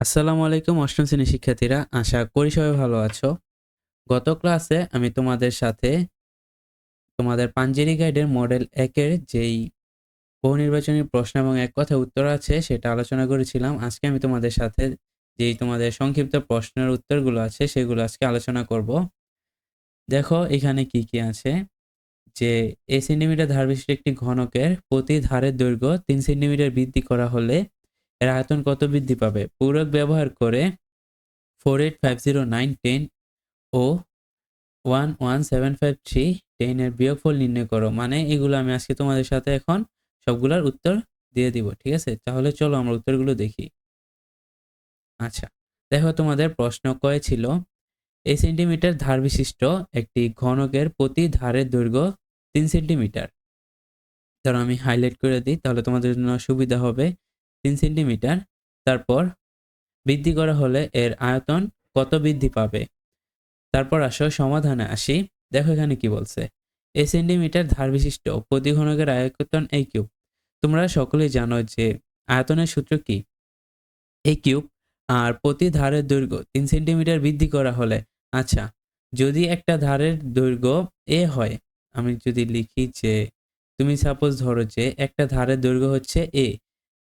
আসসালামু আলাইকুম, অষ্টম শ্রেণির শিক্ষার্থীরা। আশা করি সবাই ভালো আছো। গত ক্লাসে আমি তোমাদের সাথে তোমাদের পাঞ্জেরি গাইডের মডেল একের যেই বহু নির্বাচনী প্রশ্ন এবং এক কথা উত্তর আছে সেটা আলোচনা করেছিলাম। আজকে আমি তোমাদের সাথে যেই তোমাদের সংক্ষিপ্ত প্রশ্নের উত্তরগুলো আছে সেগুলো আজকে আলোচনা করব। দেখো, এখানে কি কি আছে? যে এ সেন্টিমিটার ধার বিশিষ্ট একটি ঘনকের প্রতি ধারের দৈর্ঘ্য তিন সেন্টিমিটার বৃদ্ধি করা হলে এর আয়তন কত বৃদ্ধি পাবে? পূরক ব্যবহার করে four eight five zero nine ten ও one one seven five three টেনের বিয়োগফল নির্ণয় করো। মানে এগুলো আমি আজকে তোমাদের সাথে এখন সবগুলোর উত্তর দিয়ে দিব, ঠিক আছে? তাহলে চলো আমরা উত্তরগুলো দেখি। আচ্ছা দেখো তোমাদের প্রশ্ন কয়ে ছিল? এই সেন্টিমিটার ধার বিশিষ্ট একটি ঘনকের প্রতি ধারের দৈর্ঘ্য তিন সেন্টিমিটার। ধরো আমি হাইলাইট করে দিই, তাহলে তোমাদের জন্য সুবিধা হবে। তিন সেন্টিমিটার। তারপর বৃদ্ধি করা হলে এর আয়তন কত বৃদ্ধি পাবে? তারপর আসো সমাধানে আসি। দেখো এখানে কি বলছে। এ সেন্টিমিটার ধার বিশিষ্ট প্রতি ঘনকের আয়তন এই কিউব। তোমরা সকলেই জানো যে আয়তনের সূত্র কি? এই কিউব। আর প্রতি ধারের দৈর্ঘ্য তিন সেন্টিমিটার বৃদ্ধি করা হলে আচ্ছা যদি একটা ধারের দৈর্ঘ্য এ হয়, আমি যদি লিখি যে, তুমি সাপোজ ধরো যে একটা ধারের দৈর্ঘ্য হচ্ছে এ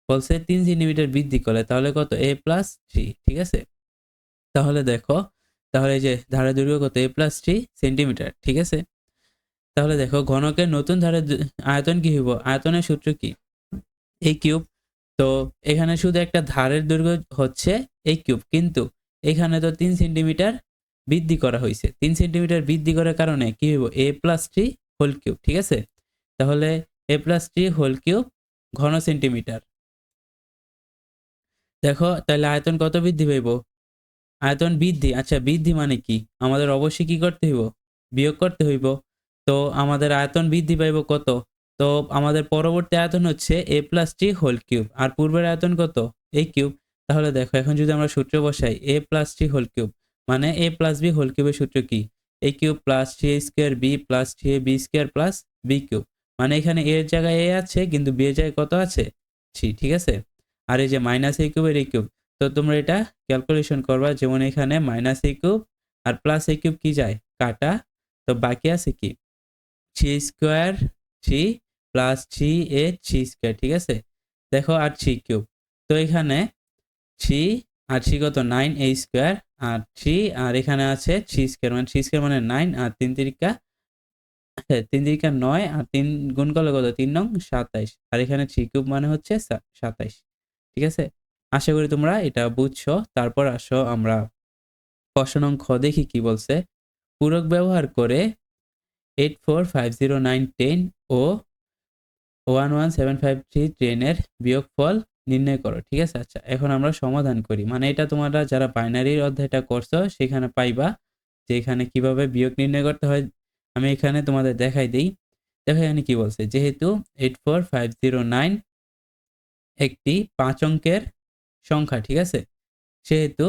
বলছে তিন সেন্টিমিটার বৃদ্ধি করলে তাহলে কত? এ প্লাস থ্রি ঠিক আছে? তাহলে দেখো, তাহলে এই যে ধারের দৈর্ঘ্য কত? এ প্লাস থ্রি সেন্টিমিটার ঠিক আছে? তাহলে দেখো, ঘনকের নতুন ধারের আয়তন কি হইব? আয়তনের সূত্র কি? এই কিউব তো এখানে শুধু একটা ধারের দৈর্ঘ্য হচ্ছে এই কিউব কিন্তু এখানে তো তিন সেন্টিমিটার বৃদ্ধি করা হয়েছে তিন সেন্টিমিটার বৃদ্ধি করার কারণে কি হইব? A plus three whole cube ঠিক আছে? তাহলে A plus three whole cube ঘন সেন্টিমিটার দেখো, তাহলে আয়তন কত বৃদ্ধি পাইব? আয়তন বৃদ্ধি আচ্ছা বৃদ্ধি মানে কি? আমাদের অবশ্যই কি করতে হইব? বিয়োগ করতে হইব। তো আমাদের আয়তন বৃদ্ধি পাইব কত? তো আমাদের পরবর্তী আয়তন হচ্ছে A plus T whole cube আর পূর্বের আয়তন কত? এ কিউব তাহলে দেখো, এখন যদি আমরা সূত্র বসাই A plus T whole cube মানে এ প্লাস বি হোল কিউবের সূত্র কি? A cube plus three square B plus three A B square plus B cube মানে এখানে এর জায়গায় এ আছে, কিন্তু বি এর জায়গায় কত আছে? ঠিক আছে? আর এই যে মাইনাস এ কিউবের এ কিউব তো তোমরা এটা ক্যালকুলেশন করবা যেমন এখানে মাইনাস এ কিউব আর প্লাস এ কিউব কি যায়? কাটা। তো বাকি আছে কি? Three square three plus three A three square ঠিক আছে? দেখো আর থ্রি কিউব তো এখানে থ্রি আর থ্রি কত? নাইন এ স্কোয়ার আর থ্রি আর এখানে আছে থ্রি স্কোয়ার মানে থ্রি স্কোয়ার মানে নাইন আর তিন তিরিকা হ্যাঁ, তিন তিরিকা নয় আর তিন গুণ করলে কত? তিন নং সাতাইশ। আর এখানে থ্রি কিউব মানে হচ্ছে সাতাইশ। ঠিক আছে? আশা করি তোমরা এটা বুঝছ। তারপর আসো আমরা নং খ দেখি কি বলছে। পূরক ব্যবহার করে eight four five zero nine ten ও one one seven five three ট্রেনের বিয়োগফল নির্ণয় করো, ঠিক আছে? আচ্ছা এখন আমরা সমাধান করি। মানে এটা তোমরা যারা বাইনারির অধ্যায়টা করছ, সেখানে পাইবা যে এখানে কীভাবে বিয়োগ নির্ণয় করতে হয়। আমি এখানে তোমাদের দেখাই দিই। দেখো এখানে কি বলছে? যেহেতু eight four five zero nine একটি পাঁচ অঙ্কের সংখ্যা, ঠিক আছে? সেহেতু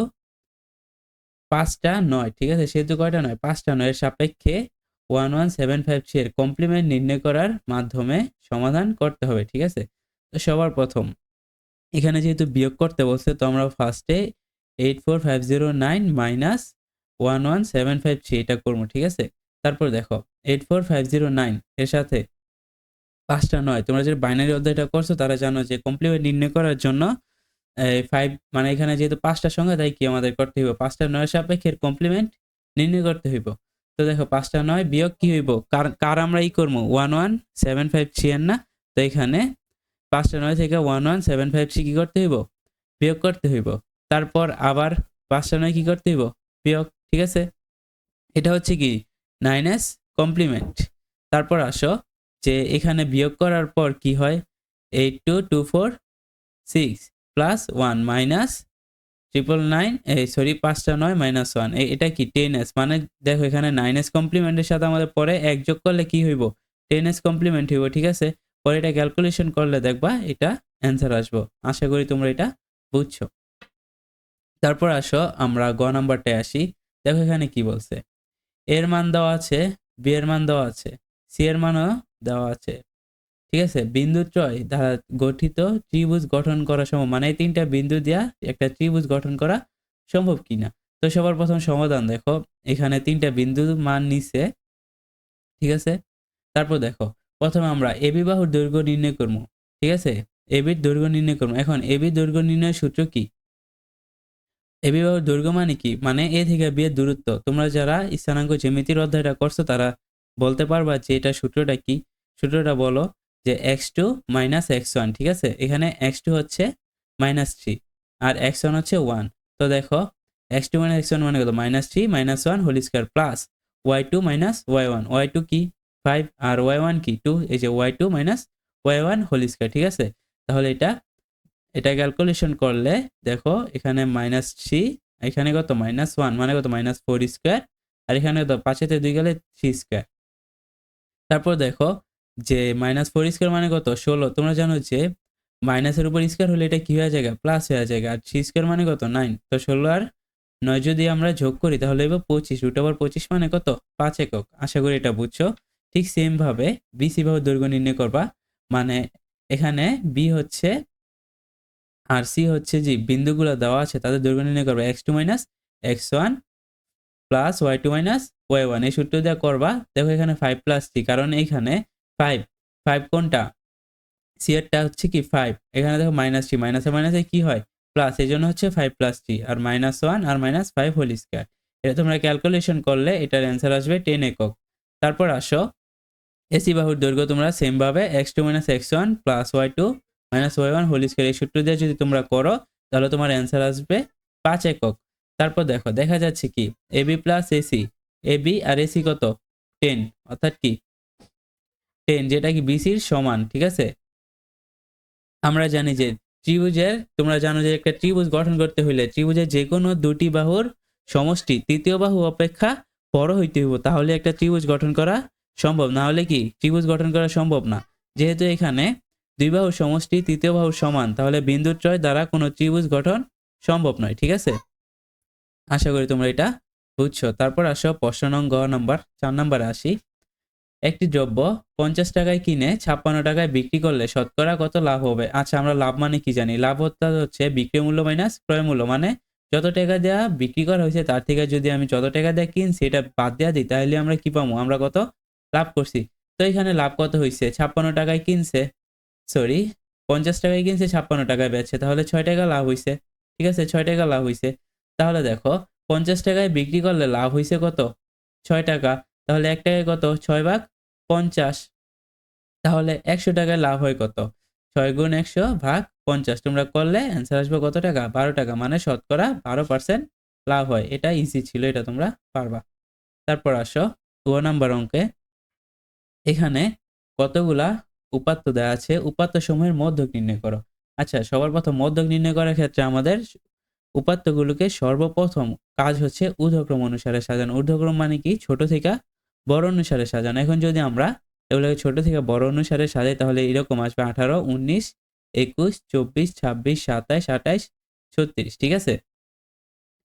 পাঁচটা নয়, ঠিক আছে? সেহেতু কয়টা নয়? পাঁচটা নয়। এর সাপেক্ষে one one seven five three এর কমপ্লিমেন্ট নির্ণয় করার মাধ্যমে সমাধান করতে হবে, ঠিক আছে? তো সবার প্রথম, এখানে যেহেতু বিয়োগ করতে বলছে, তো আমরা ফার্স্টে eight four five zero nine minus one one seven five three এটা করব, ঠিক আছে? তারপর দেখো eight four five zero nine এর সাথে পাঁচটা নয়। তোমরা যে বাইনারি অধ্যায়টা করছ, তারা জানো যে কমপ্লিমেন্ট নির্ণয় করার জন্য ফাইভ মানে এখানে যেহেতু পাঁচটা সংখ্যা, তাই কি আমাদের করতে হইব? পাঁচটা নয় সাপেক্ষের কমপ্লিমেন্ট নির্ণয় করতে হইব। তো দেখো, পাঁচটা নয় বিয়োগ কি হইব? কার কার আমরা ই করব? ওয়ান ওয়ান সেভেন ফাইভ এর না? তো এখানে পাঁচটা নয় থেকে one one seven five three কি করতে হইব? বিয়োগ করতে হইব। তারপর আবার পাঁচটা নয় কী করতে হইব? বিয়োগ, ঠিক আছে? এটা হচ্ছে কি? নাইন এস কমপ্লিমেন্ট তারপর আসো যে এখানে বিয়োগ করার পর কি হয়? Eight two two four six plus one minus triple nine এই সরি পাঁচটা নয় মাইনাস ওয়ান এটা কি? টেন এস মানে দেখো এখানে নাইন এস কমপ্লিমেন্টের সাথে আমাদের পরে এক যোগ করলে কি হইব? টেন এস কমপ্লিমেন্ট হইব, ঠিক আছে? পরে এটা ক্যালকুলেশন করলে দেখবা এটা অ্যান্সার আসব। আশা করি তোমরা এটা বুঝছ। তারপর আসো আমরা গ নাম্বারটায় আসি। দেখো এখানে কি বলছে? এর মান দেওয়া আছে বি এর মান দেওয়া আছে। সি এর মানও দেওয়া আছে। ঠিক আছে? বিন্দু ত্রয় দ্বারা গঠিত ত্রিভুজ গঠন করা সম্ভব। মানে তিনটা বিন্দু দিয়া একটা ত্রিভুজ গঠন করা সম্ভব কিনা? তো সবার প্রথম সমাধান দেখো। এখানে তিনটা বিন্দু মান নিছে। ঠিক আছে? তারপর দেখো, প্রথমে আমরা এবি বাহুর দৈর্ঘ্য নির্ণয় করব। ঠিক আছে? এবির দৈর্ঘ্য নির্ণয় করব। এখন এবি দৈর্ঘ্য নির্ণয়ের সূত্র কি? এবি বাহুর দৈর্ঘ্য মানে কি? মানে এ থেকে বি এর দূরত্ব। তোমরা যারা স্থানাঙ্ক জ্যামিতির অধ্যায়টা করছ, তারা বলতে পারবা যে এটা সূত্রটা কি? সূত্রটা বলো যে X two minus X one ঠিক আছে? এখানে এক্স টু হচ্ছে মাইনাস থ্রি আর এক্স ওয়ান হচ্ছে ওয়ান তো দেখো X two minus X one মানে কত? Minus three minus one whole square plus Y two minus Y one Y two কি? ফাইভ আর ওয়াই ওয়ান কি? টু এই যে Y two minus Y one whole square ঠিক আছে? তাহলে এটা এটা ক্যালকুলেশন করলে দেখো, এখানে মাইনাস থ্রি এখানে কত? মাইনাস ওয়ান মানে কত? মাইনাস ফোর স্কোয়ার আর এখানে কত পাঁচেতে দুই গেলে থ্রি স্কোয়ার তারপর দেখো যে মাইনাস ফোর স্কোয়ার মানে কত? ষোলো। তোমরা জানো যে মাইনাসের উপর স্কোয়ার হলে এটা কি হয়ে যায় প্লাস হয়ে যায় আর থ্রি স্কোয়ার মানে কত? নাইন তো ষোলো আর নয় যদি আমরা যোগ করি, তাহলে এবার পঁচিশ। রুট ওভার পঁচিশ মানে কত? পাঁচ একক। আশা করি এটা বুঝছ। ঠিক সেমভাবে বি বিসি ভাবে দৈর্ঘ্য নির্ণয় করবা। মানে এখানে বি হচ্ছে আর সি হচ্ছে যে বিন্দুগুলো দেওয়া আছে, তাদের দৈর্ঘ্য নির্ণয় করবা। X two minus X one plus Y two minus Y one এই সূত্র দিয়ে করবা। দেখো এখানে ফাইভ প্লাস থ্রি কারণ এইখানে ফাইভ ফাইভ কোনটা? সি এরটা হচ্ছে কি ফাইভ এখানে দেখো মাইনাস থ্রি মাইনাসে মাইনাসে কী হয়? প্লাস এই জন্য হচ্ছে ফাইভ প্লাস থ্রি আর মাইনাস ওয়ান আর মাইনাস ফাইভ হোল স্কোয়ার এটা তোমরা ক্যালকুলেশন করলে এটার অ্যান্সার আসবে টেন একক। তারপর আসো এসি বাহুর দৈর্ঘ্য তোমরা সেমভাবে X two minus X one plus Y two minus Y one whole square এই সূত্র দিয়ে যদি তোমরা করো, তাহলে তোমার অ্যান্সার আসবে পাঁচ একক। তারপর দেখো, দেখা যাচ্ছে কি? এবি প্লাস এসি এবি আর এসি কত? টেন অর্থাৎ কি? টেন যেটা কি বিসির সমান, ঠিক আছে? আমরা জানি যে ত্রিভুজের, তোমরা জানো যে একটা ত্রিভুজ গঠন করতে হইলে ত্রিভুজের যে কোনো দুটি বাহুর সমষ্টি, তৃতীয় বাহু অপেক্ষা বড় হইতে হইব, তাহলে একটা ত্রিভুজ গঠন করা সম্ভব। না হলে কি? ত্রিভুজ গঠন করা সম্ভব না। যেহেতু এখানে দুই বাহুর সমষ্টি, তৃতীয় বাহুর সমান, তাহলে বিন্দুর ত্রয় দ্বারা কোনো ত্রিভুজ গঠন সম্ভব নয়, ঠিক আছে? আশা করি তোমরা এটা বুঝছ। তারপর আসো প্রশ্ন নং গ নাম্বার, চার নাম্বারে আসি। একটি দ্রব্য পঞ্চাশ টাকায় কিনে ছাপ্পান্ন টাকায় বিক্রি করলে শতকরা কত লাভ হবে? আচ্ছা আমরা লাভ মানে কি জানি? লাভ অর্থাৎ হচ্ছে বিক্রয় মূল্য মাইনাস ক্রয় মূল্য। মানে যত টাকা দেওয়া বিক্রি করা হয়েছে, তার থেকে যদি আমি যত টাকা দেওয়া কিনছি এটা বাদ দেওয়া দিই, তাহলে আমরা কি পাবো? আমরা কত লাভ করছি? তো এখানে লাভ কত হয়েছে? ছাপ্পান্ন টাকায় কিনছে সরি পঞ্চাশ টাকায় কিনছে, ছাপ্পান্ন টাকায় বেচছে। তাহলে ছয় টাকা লাভ হয়েছে, ঠিক আছে? ছয় টাকা লাভ হয়েছে। তাহলে দেখো, পঞ্চাশ টাকায় বিক্রি করলে লাভ হয়েছে কত? ছয় টাকা। তাহলে এক টাকায় কত? ছয় ভাগ পঞ্চাশ। তাহলে একশো টাকায় লাভ হয় কত? ছয় গুণ একশো ভাগ পঞ্চাশ। তোমরা করলে অ্যান্সার আসবে কত টাকা? বারো টাকা। মানে শতকরা বারো পার্সেন্ট লাভ হয়। এটা ইজি ছিল, এটা তোমরা পারবা। তারপর আসো ও নাম্বার অঙ্কে। এখানে কতগুলা উপাত্ত দেওয়া আছে? উপাত্ত সময়ের মধ্যক নির্ণয় করো। আচ্ছা সবার প্রথম মধ্যক নির্ণয় করার ক্ষেত্রে আমাদের উপাত্তগুলোকে সর্বপ্রথম কাজ হচ্ছে ঊর্ধ্বক্রম অনুসারে সাজানো। ঊর্ধ্বক্রম মানে কি? ছোট থেকে বড় অনুসারে সাজানো। এখন যদি আমরা এগুলোকে ছোট থেকে বড় অনুসারে সাজাই, তাহলে এরকম আসবে আঠারো, উনিশ, একুশ, চব্বিশ, ছাব্বিশ সাতাইশ আঠাইশ ছত্রিশ, ঠিক আছে?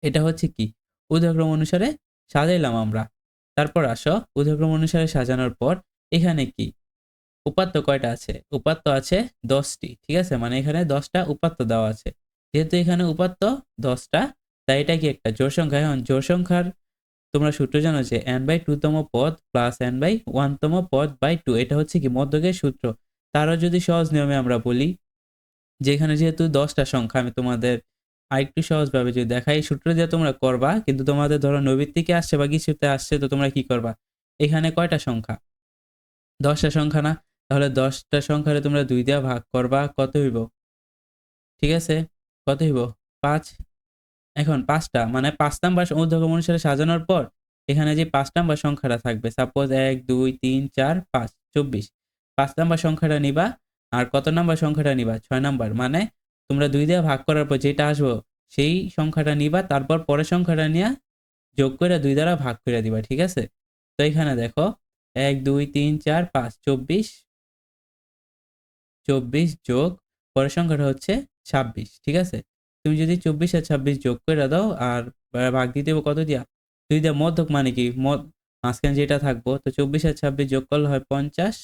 এটা হচ্ছে কি? ঊর্ধ্বক্রম অনুসারে সাজাইলাম আমরা। তারপর আসো ঊর্ধ্বক্রম অনুসারে সাজানোর পর এখানে কি? উপাত্ত কয়টা আছে? উপাত্ত আছে দশটি, ঠিক আছে? মানে এখানে দশটা উপাত্ত দেওয়া আছে। যেহেতু এখানে উপাত্ত দশটা, তাই এটা কি একটা জোর সংখ্যা? এখন জোর সংখ্যার তোমরা সূত্র জানো যে এন বাই টু তম পদ প্লাস এন বাই ওয়ান তম পদ বাই টু এটা হচ্ছে কি মধ্যকের সূত্র। তারও যদি সহজ নিয়মে আমরা বলি যে এখানে যেহেতু দশটা সংখ্যা, আমি তোমাদের আরেকটু সহজভাবে যদি দেখাই সূত্র দিয়ে তোমরা করবা, কিন্তু তোমাদের ধরো নবীর থেকে আসছে বা কিছুতে আসছে, তো তোমরা কি করবা? এখানে কয়টা সংখ্যা? দশটা সংখ্যা না? তাহলে দশটা সংখ্যারে তোমরা দুই দিয়া ভাগ করবা, কত হইব? ঠিক আছে? কত হইব? পাঁচ। এখন পাঁচটা মানে পাঁচ নাম্বার ঊর্ধ্বক্রম অনুসারে সাজানোর পর এখানে যে পাঁচ নাম্বার সংখ্যাটা থাকবে সাপোজ এক, দুই, তিন, চার, পাঁচ, চব্বিশ। পাঁচ নাম্বার সংখ্যাটা নিবা আর কত নাম্বার সংখ্যাটা নিবা? ছয় নাম্বার। মানে তোমরা দুই দিয়ে ভাগ করার পর যেটা আসব, সেই সংখ্যাটা নিবা, তারপর পরের সংখ্যাটা নিয়ে যোগ করে দুই দ্বারা ভাগ করে দিবা, ঠিক আছে? তো এখানে দেখো, এক, দুই, তিন, চার, পাঁচ, চব্বিশ চব্বিশ যোগ পরের সংখ্যাটা হচ্ছে ছাব্বিশ, ঠিক আছে? তুমি যদি চব্বিশ আর ছাব্বিশ যোগ করে দাও, আর ভাগ দিতে হবে কত দিয়া? দুই দিয়া মধ্যক মানে কি? মদ মাঝখানে যেটা থাকব, তো চব্বিশ আর ছাব্বিশ যোগ করলে হয় পঞ্চাশ,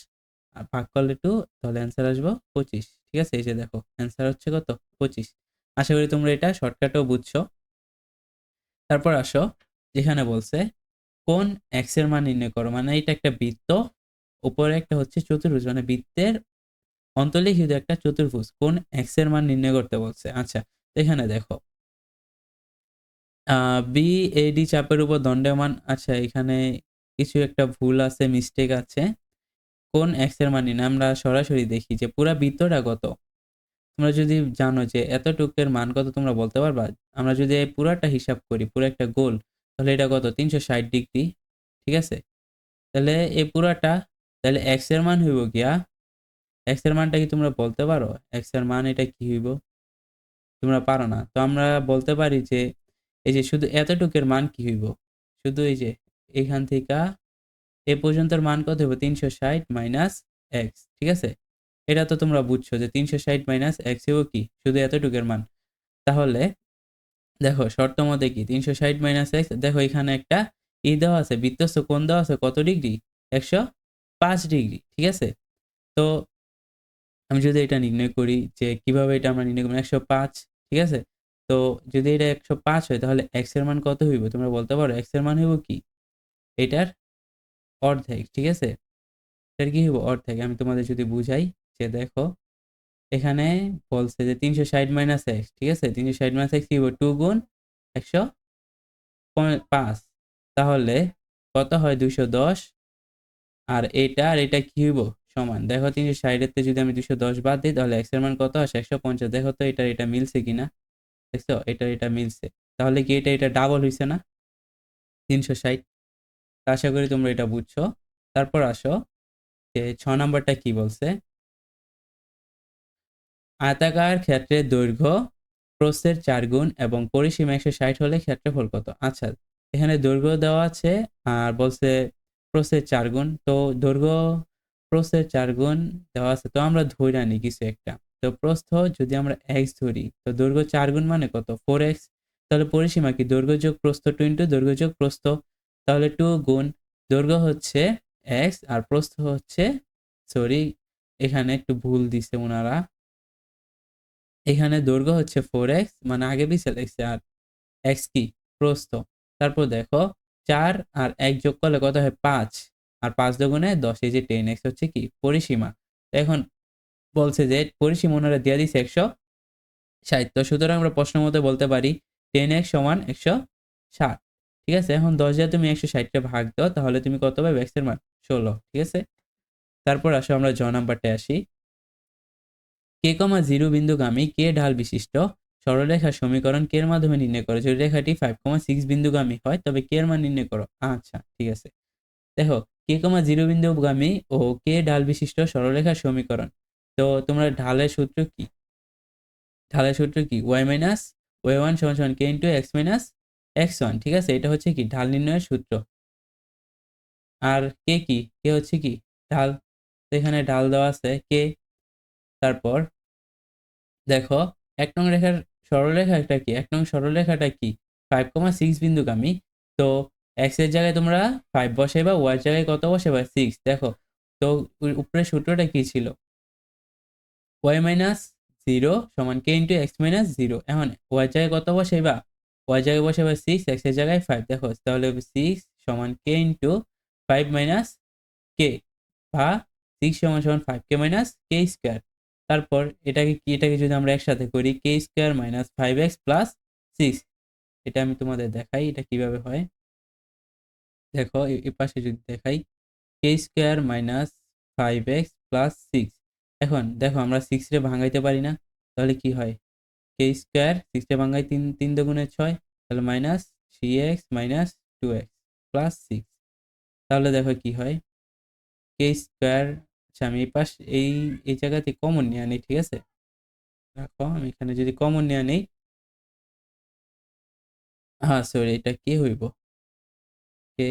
আর ভাগ করলে টু তাহলে অ্যান্সার আসব পঁচিশ, ঠিক আছে? এই যে দেখো অ্যান্সার হচ্ছে কত? পঁচিশ। আশা করি তোমরা এটা শর্টকাটেও বুঝছ। তারপর আসো, যেখানে বলছে, কোন এক্সের মান নির্ণয় করো? মানে এটা একটা বৃত্ত, উপরে একটা হচ্ছে চতুর্ভুজ মানে বৃত্তের অন্তর্লিখিত একটা চতুর্ভুজ। কোন এক্সের মান নির্ণয় করতে বলছে? আচ্ছা এখানে দেখো। বি এডি চাপের উপর দণ্ডমান আচ্ছা এখানে কিছু একটা ভুল আছে মিস্টেক আছে। কোন এক্সের মান আমরা সরাসরি দেখি যে পুরা বৃত্তটা কত? তোমরা যদি জানো যে এতটুকের মান কত তোমরা বলতে পারবা? আমরা যদি পুরাটা হিসাব করি, পুরো একটা গোল, তাহলে এটা কত? তিনশো ষাট ডিগ্রি, ঠিক আছে? তাহলে এই পুরাটা, তাহলে এক্সের মান হইব গিয়া এক্সের মানটা কি তোমরা বলতে পারো? এক্সের মান এটা কি হইব? তোমরা পারো না। তো আমরা বলতে পারি যে, এই যে শুধু এতটুকের মান কি হইব? শুধু এই যে এখান থেকে এ পর্যন্তর মান কত হইব? তিনশো ষাট মাইনাস এক্স ঠিক আছে? এটা তো তোমরা বুঝছ যে তিনশো ষাট মাইনাস এক্স হইব কি? শুধু এতটুকের মান। তাহলে দেখো, শর্ত মতে কি? তিনশো ষাট মাইনাস এক্স দেখো এখানে একটা ই দেওয়া আছে, বৃত্তস্থ কোণ দেওয়া আছে কত ডিগ্রি? একশো পাঁচ ডিগ্রি, ঠিক আছে? তো আমি যদি এটা নির্ণয় করি যে কীভাবে এটা আমরা নির্ণয় করব, একশো পাঁচ, ঠিক আছে? তো যদি এটা একশো পাঁচ হয়, তাহলে এক্সের মান কত হইব? তোমরা বলতে পারো এক্সের মান হইব কি? এটার অর্ধেক, ঠিক আছে? এটার কি হইব? অর্ধেক। আমি তোমাদের যদি বুঝাই যে দেখো, এখানে বলছে যে তিনশো ষাট মাইনাস এক্স ঠিক আছে? তিনশো ষাট মাইনাস এক্স কি হইব? টু গুণ একশো পাঁচ। তাহলে কত হয়? দুশো দশ। আর এটা আর এটা কি হইব? সমান। দেখো তিনশো ষাটের যদি আমি দুশো দশ বাদ দিই, তাহলে এক্সের মান কত? আসে একশো পঞ্চাশ। দেখো তো এটা এটা মিলছে কিনা? দেখছ? এটা এটা মিলছে। তাহলে কি এটা এটা ডাবল হয়েছে না? তিনশো ষাট। আশা করি তোমরা এটা বুঝছ। তারপর আসো। যে ছ নাম্বারটা কি বলছে? আয়তাকার ক্ষেত্রে দৈর্ঘ্য প্রস্থের চার গুণ এবং পরিসীমা একশো ষাট হলে ক্ষেত্রফল কত? আচ্ছা এখানে দৈর্ঘ্য দেওয়া আছে আর বলছে প্রস্থের চার গুণ। তো দৈর্ঘ্য প্রস্থের চার গুণ দেওয়া আছে, তো আমরা ধরে আনি কিছু একটা। তো প্রস্থ যদি আমরা এক্স ধরি, তো দৈর্ঘ্য চার গুণ মানে কত? ফোর এক্স তাহলে পরিসীমা কি? দৈর্ঘ্য যোগ প্রস্থ টু ইন্টু দৈর্ঘ্য যোগ প্রস্থ, তাহলে টু গুণ দৈর্ঘ্য হচ্ছে এক্স আর প্রস্থ হচ্ছে সরি এখানে একটু ভুল দিছে ওনারা এখানে দৈর্ঘ্য হচ্ছে ফোর এক্স মানে আগে পিছে লেগছে আর এক্স কি? প্রস্থ। তারপর দেখো, চার আর এক যোগ করলে কত হয়? পাঁচ। আর পাঁচ দুগুণে দশ এই যে টেন এক্স হচ্ছে কি? পরিসীমা। এখন বলছে যে পরিসীমা ওনারা দিয়ে দিচ্ছে একশো ষাট। তো সুতরাং আমরা প্রশ্ন মতো বলতে পারি টেন এক্স সমান একশো ষাট। ঠিক আছে? এখন দশ দিয়ে তুমি একশো ষাটটা ভাগ দাও, তাহলে তুমি কত পাবে? এক্সের মান ষোলো। ঠিক আছে? তারপর আসো আমরা জ নাম্বারটা আসি। কে কমা জিরো বিন্দুগামী কে ঢাল বিশিষ্ট সরলরেখার সমীকরণ কে এর মাধ্যমে নির্ণয় করো। যদি রেখাটি ফাইভ কমা সিক্স বিন্দুগামী হয়, তবে কে এর মান নির্ণয় করো। আচ্ছা ঠিক আছে। দেখো কে কমা জিরো বিন্দুগামী ও কে ঢাল বিশিষ্ট সরলরেখার সমীকরণ। তো তোমরা ঢালের সূত্র কি? ঢালের সূত্র কি? ওয়াই মাইনাস ওয়াই ওয়ান সমান সমান K into X minus X one ঠিক আছে? এটা হচ্ছে কি? ঢাল নির্ণয়ের সূত্র। আর কে কি? কে হচ্ছে কি? ঢাল। এখানে ঢাল দেওয়া আছে কে। তারপর দেখো, এক নং রেখার সরলরেখাটা কি? এক নং সরলরেখাটা কি? ফাইভ কমা সিক্স বিন্দুগামী তো এক্সের জায়গায় তোমরা ফাইভ বসে বসাইবা ওয়াই জায়গায় কত বসে বা সিক্স দেখো। তো উপরের সূত্রটা কি ছিল? ওয়াই মাইনাস জিরো সমান K into X minus zero এখন ওয়াই জায়গায় কত বসে বা ওয়াই জায়গায় বসাইবা সিক্স এক্সের জায়গায় ফাইভ দেখো, তাহলে সিক্স সমান K into five minus K বা সিক্স সমান সমান five K minus K square তারপর এটাকে কি, এটাকে যদি আমরা একসাথে করি K square minus five X plus six এটা আমি তোমাদের দেখাই, এটা কীভাবে হয়। দেখো, এ পাশে যদি দেখাই K square minus five X plus six এখন দেখো, আমরা সিক্স রে ভাঙাইতে পারি না, তাহলে কি হয়? কে স্কোয়ার সিক্স রে ভাঙাই তিন তিন দুগুণে ছয়, তাহলে minus three X minus two X plus six তাহলে দেখো কি হয়? কে স্কোয়ার আচ্ছা আমি এই পাশ, এই এই জায়গাতে কমন নিয়ে আনি ঠিক আছে? রাখো আমি এখানে যদি কমন নিয়ে আনি হ্যাঁ সরি এটা কে হইব? কে?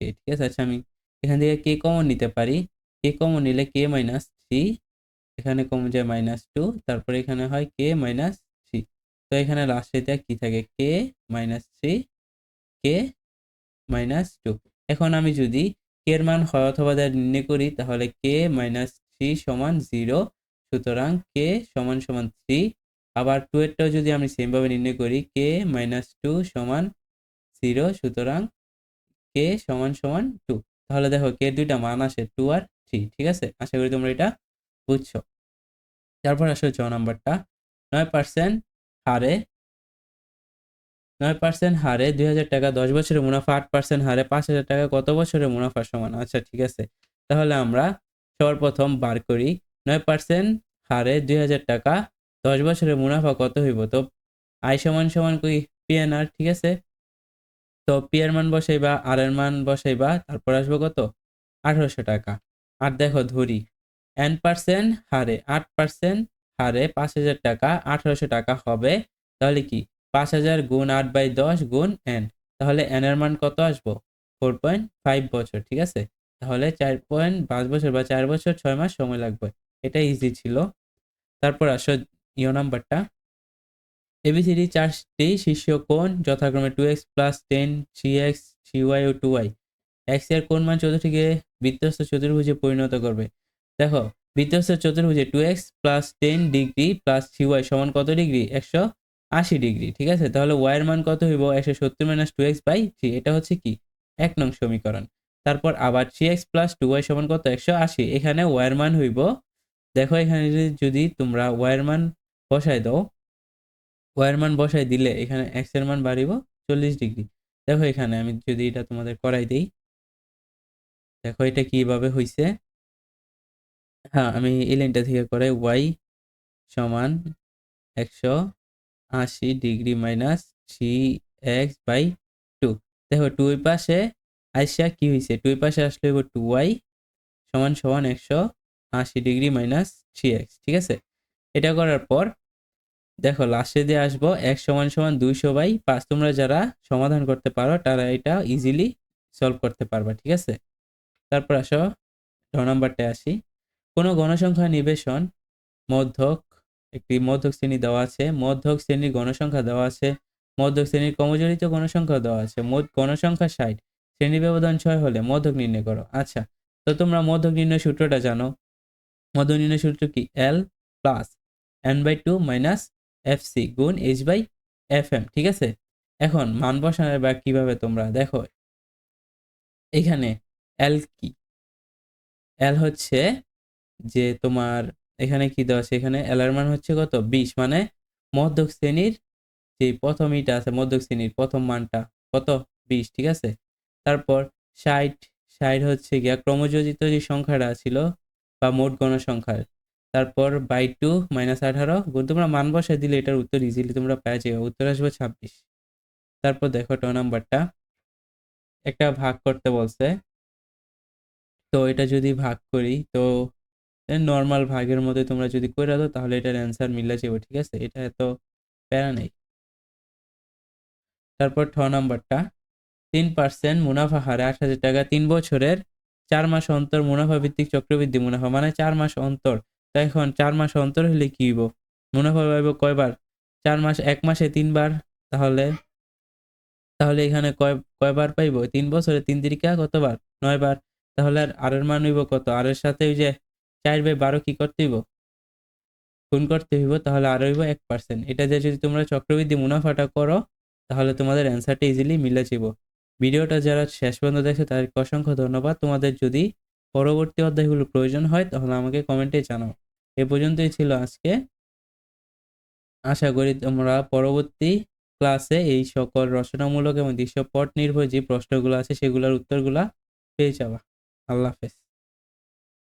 কে? ঠিক আছে আচ্ছা আমি এখান থেকে কে কমন নিতে পারি? কে কমন নিলে কে মাইনাস থ্রি এখানে কমন যায় মাইনাস টু তারপরে এখানে হয় কে মাইনাস থ্রি তো এখানে লাস্টে কি থাকে? K minus three K minus two এখন আমি যদি কে এর মান হয় অথবা দ্বারা নির্ণয় করি, তাহলে কে মাইনাস থ্রি সমান জিরো সুতরাং কে সমান সমান থ্রি আবার টু এরটাও যদি আমি সেমভাবে নির্ণয় করি, কে মাইনাস টু সমান জিরো সুতরাং কে সমান সমান টু। তাহলে দেখো কে দুইটা, মান আসে টু আর থ্রি, ঠিক আছে? আশা করি তোমরা এটা বুঝছ। তারপর আসো ছ নাম্বারটা। নয় পার্সেন্ট হারে, নয় পার্সেন্ট হারে দুই হাজার টাকা, দশ বছরের মুনাফা, আট পার্সেন্ট হারে পাঁচ হাজার টাকা, কত বছরের মুনাফা সমান? আচ্ছা ঠিক আছে। তাহলে আমরা সবার প্রথম বার করি, নয় পার্সেন্ট হারে দুই হাজার টাকা, দশ বছরের মুনাফা কত হইব? তো আই সমান সমান কই? পিএনআর ঠিক আছে? তো পি এর মান বসাইবা, আর এর মান বসাইবা, তারপর আসব কত? আঠারোশো টাকা। আর দেখো ধরি এন পার্সেন্ট হারে আট পার্সেন্ট হারে পাঁচ হাজার টাকা, আঠারোশো টাকা হবে। তাহলে কি? পাঁচ হাজার গুণ আট বাই দশ গুণ এন তাহলে এন এর মান কত আসব? ফোর পয়েন্ট ফাইভ বছর, ঠিক আছে? তাহলে চার পয়েন্ট পাঁচ বছর বা চার বছর ছয় মাস সময় লাগবে। এটা ইজি ছিল। তারপর আসো ইও নাম্বারটা। এবিসিডি চারটি শীর্ষ কোণ যথাক্রমে two X plus ten three X three Y ও টু ওয়াই এক্সের কোন মান চতুর্থীকে বৃত্তস্থ চতুর্ভুজে পরিণত করবে। দেখো বৃত্তস্থ চতুর্ভুজে two X plus ten degree plus three Y সমান কত ডিগ্রি একশো আশি ডিগ্রি ঠিক আছে? তাহলে ওয়াইয়ের মান কত হইব? একশো সত্তর minus two X by three এটা হচ্ছে কি? এক নং সমীকরণ। তারপর আবার three X plus two Y সমান কত? একশো আশি। এখানে ওয়াইয়ের মান হইব, দেখো এখানে যদি- তোমরা ওয়াইয়ের মান বসাই দাও ওয়াইয়ের মান বসাই দিলে এখানে এক্সের মান বাড়িব চল্লিশ ডিগ্রি। দেখো এখানে আমি যদি এটা তোমাদের করাই দেই, দেখো এটা কীভাবে হইছে? হ্যাঁ আমি এই লাইনটা থেকে করাই ওয়াই সমান একশো আশি degree minus three X by two. দেখো টু পাশে আইসা কি হয়েছে টু পাশে আসলে টু ওয়াই সমান সমান একশো আশি ডিগ্রি মাইনাস থ্রি এক্স, ঠিক আছে? এটা করার পর দেখো লাস্টে দিয়ে আসব। এক সমান সমান দুইশো বাই পাঁচ। তোমরা যারা সমাধান করতে পারো, তারা এটা ইজিলি সলভ করতে পারবা, ঠিক আছে? তারপর আসো ছ নম্বরটায় আসি। কোনো গণসংখ্যা নিবেশন, মধ্যক, একটি মধ্যক শ্রেণি দেওয়া আছে। মধ্যক শ্রেণির গণসংখ্যা দেওয়া আছে। মধ্যক শ্রেণির কমজোরিত গণসংখ্যা দেওয়া আছে। গণসংখ্যা ষাট। শ্রেণি ব্যবধান ছয় হলে মধ্যক নির্ণয় করো। আচ্ছা তো তোমরা মধ্যক নির্ণয় সূত্রটা জানো। মধ্যক নির্ণয় সূত্র কি? L plus N by two minus F C গুণ এইচ বাই এফ এম ঠিক আছে? এখন মান বসানোর বা কীভাবে তোমরা দেখো? এখানে এল কি? এল হচ্ছে যে তোমার এখানে কি দেওয়া আছে? এখানে এল মান হচ্ছে কত? বিশ মানে মধ্যক শ্রেণির যে প্রথম ইটা আছে, মধ্যক শ্রেণির প্রথম মানটা কত? বিশ, ঠিক আছে? তারপর ষাট ষাট হচ্ছে গিয়া ক্রমযোজিত যে সংখ্যাটা ছিল বা মোট গণসংখ্যার তারপর বাই টু মাইনাস আঠারো, গুণ তোমরা মান বসায় দিলে এটার উত্তর ইজিলি তোমরা পেয়ে যাবে উত্তর আসবে ছাব্বিশ। তারপর দেখো ট নাম্বারটা, একটা ভাগ করতে বলছে। তো এটা যদি ভাগ করি, তো নর্মাল ভাগের মধ্যে তোমরা যদি করে দাও, তাহলে এটার অ্যান্সার মিলে যাবে, ঠিক আছে? এটা এত প্যারা নেই। তারপর ঠ নাম্বারটা, তিন পার্সেন্ট মুনাফা হারে আট হাজার টাকা, তিন বছরের চার মাস অন্তর মুনাফা ভিত্তিক চক্রবৃদ্ধি মুনাফা মানে চার মাস অন্তর এখন চার মাস অন্তর হলে কি হইব? মুনাফা পাইব কয়বার? চার মাস, এক মাসে তিনবার, তাহলে তাহলে এখানে কয়, কয়বার পাইব? তিন বছরে তিন তিরিকা কতবার? নয়বার। তাহলে আর আর এর মান হইব কত? আর এর সাথে ওই যে চার বাই বারো কি করতে হইব? গুণ করতে হইব, তাহলে আর হইব এক পার্সেন্ট এটা যে যদি তোমরা চক্রবৃদ্ধি মুনাফাটা করো, তাহলে তোমাদের অ্যান্সারটা ইজিলি মিলে যাব ভিডিওটা যারা শেষ পর্যন্ত দেখে তাদেরকে অসংখ্য ধন্যবাদ। তোমাদের যদি পরবর্তী অধ্যায়গুলো প্রয়োজন হয়, তাহলে আমাকে কমেন্টে জানাও। এ পর্যন্তই ছিল আজকে। আশা করি তোমরা পরবর্তী ক্লাসে এই সকল রচনামূলক এবং দৃশ্যপট নির্ভর যে প্রশ্নগুলো আছে, সেগুলোর উত্তরগুলা পেয়ে যাবা। আল্লাহ হাফেজ।